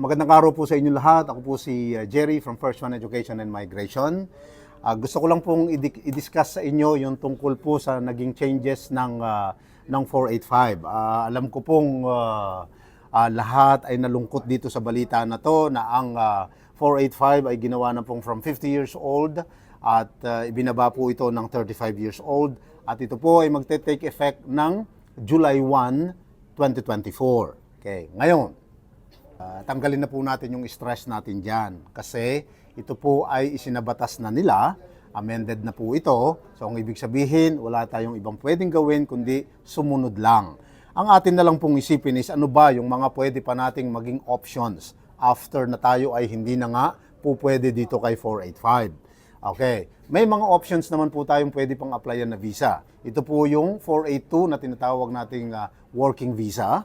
magandang araw po sa inyo lahat. Ako po si uh, Jerry from First One Education and Migration. Ah, gusto ko lang pong i-discuss sa inyo yung tungkol po sa naging changes ng ah, ng 485. Ah, alam ko pong ah, ah, lahat ay nalungkot dito sa balita na to na ang ah, 485 ay ginawa na pong from 50 years old at ah, ibinaba po ito ng 35 years old at ito po ay magte-take effect ng July 1, 2024. Okay, ngayon, tanggalin na po natin yung stress natin dyan. Kasi ito po ay isinabatas na nila, amended na po ito. So ang ibig sabihin, wala tayong ibang pwedeng gawin kundi sumunod lang. Ang atin na lang pong isipin is ano ba yung mga pwede pa nating maging options after na tayo ay hindi na nga po pwede dito kay 485. Okay. May mga options naman po tayong pwede pang applyan na visa. Ito po yung 482 na tinatawag nating ah, working visa.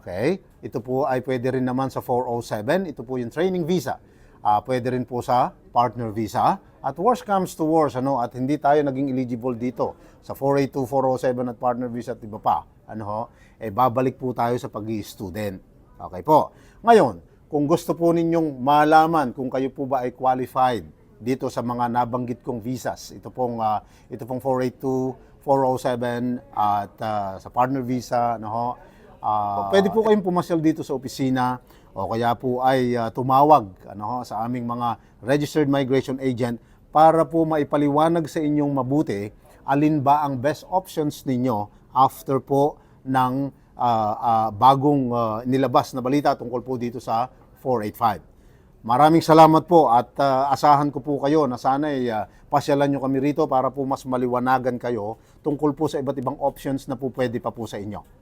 Okay? Ito po ay pwede rin naman sa 407. Ito po yung training visa. Ah, pwede rin po sa partner visa. At worst comes to worst, ano, at hindi tayo naging eligible dito sa 482, 407 at partner visa at iba pa. Ano ho? Eh, babalik po tayo sa pag student Okay po. Ngayon, kung gusto po ninyong malaman kung kayo po ba ay qualified dito sa mga nabanggit kong visas, ito pong ah, ito pong 482, 407 at ah, sa partner visa, no ho. Ah, pwede po kayong pumasyal dito sa opisina o kaya po ay ah, tumawag ano sa aming mga registered migration agent para po maipaliwanag sa inyong mabuti alin ba ang best options ninyo after po ng ah, ah, bagong ah, nilabas na balita tungkol po dito sa 485. Maraming salamat po at ah, asahan ko po kayo na sana ay ah, pasyalan nyo kami rito para po mas maliwanagan kayo tungkol po sa iba't ibang options na po pwede pa po sa inyo.